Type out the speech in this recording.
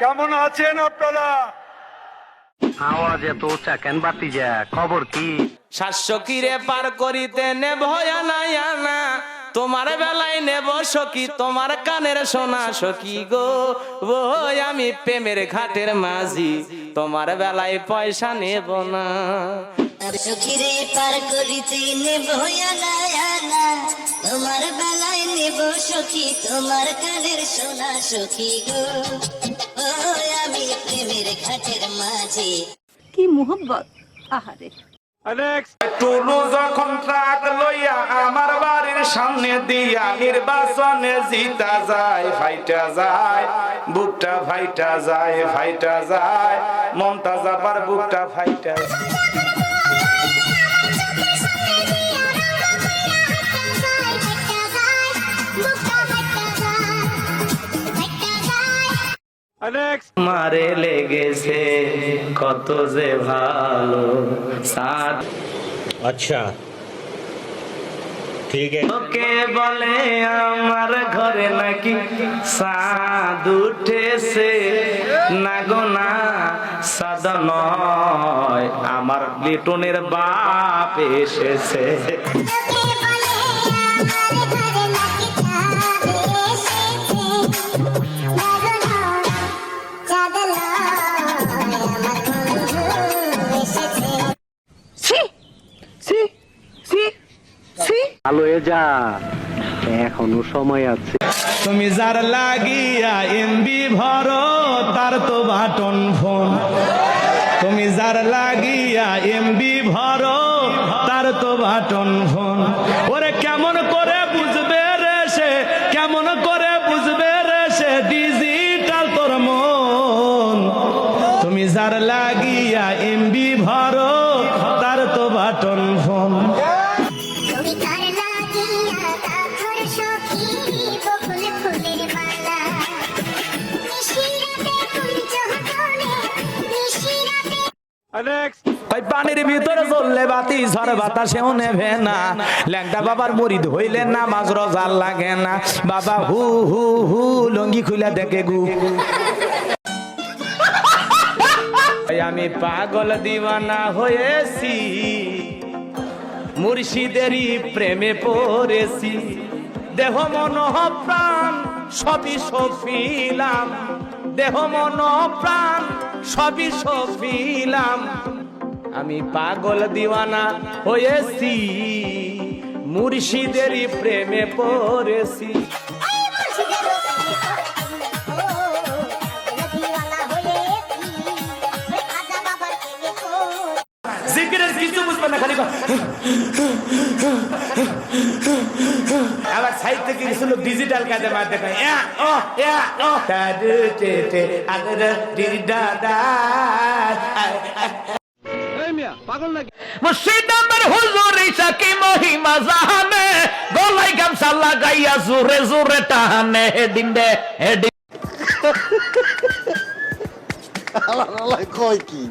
কেমন আছেন আপনারা? আওয়াজ এত উঁচা কেন বাতি যা? খবর কি? সাতশো কিরে পার করিতে নেব আনা। তোমার বেলায় নেব সখী তোমার কানের সোনা সখী গো। ও আমি প্রেমের ঘাটের মাঝি তোমার বেলায় পয়সা নেব না। পার করিতে নেব আনা আনা। তোমার বেলায় নেব সখী তোমার কানের সোনা সখী গো। ও আমি প্রেমের ঘাটের মাঝে। কি মোহব্বত আহারে। টুলু যখন ট্রাক লইয়া আমার বাড়ির সামনে দিয়া নির্বাচনে জিতা যায় ফাইটা যায় বুকটা ফাইটা যায় ফাইটা যায় মমতাজ আবার বুকটা ফাইটা যায়। মারে লেগেছে কত যে ভালো সাত আচ্ছা। লোকে বলে আমার ঘরে নাকি সাদ উঠেছে। না গো না সাদা নয় আমার লিটনের বাপ এসেছে। ভালো হয়ে যা। এখনও সময় আছে। তুমি যার লাগিয়া এমবি ভরো, তার তো বাটন ফোন। তুমি যার লাগিয়া এমবি ভরো, তার তো বাটন ফোন। ওরে কেমন করে বুঝবে রে সে, কেমন করে বুঝবে রে সে ডিজিটাল তোর মন। তুমি যার লাগিয়া এমবি ভরো, তার তো বাটন ফোন। পানির ভিতরে চললে বাতি, ঝড় বাতাসেও নেবে না। ল্যাংটা বাবার মরিদ হইলে না মাছ রজাল লাগে না। বাবা হু হু হু, লঙ্গি খুলে দেখে গু। আমি পাগল দিওয়ানা হয়েছি। মুর্শিদেরই প্রেমে পড়েছি। দেহ, মন, প্রাণ, সবই সফিলাম। দেহ মন প্রাণ সবই সফিলাম। আমি পাগল দিওয়ানা হয়েছি মুর্শিদেরই প্রেমে পড়েছি। জিকিরের কিছু বুঝবে না খালি। আবার সাইড থেকে কিছু লোক ডিজিটাল কাজে মারতে কয় ইয়া ইয়া হুজুর ঈশা কি মহিমা জাহানে? গলায় গামছা লাগাইয়া জোরে জোরে টানে ডিন্ডে হেডি। আজকে আর্জিন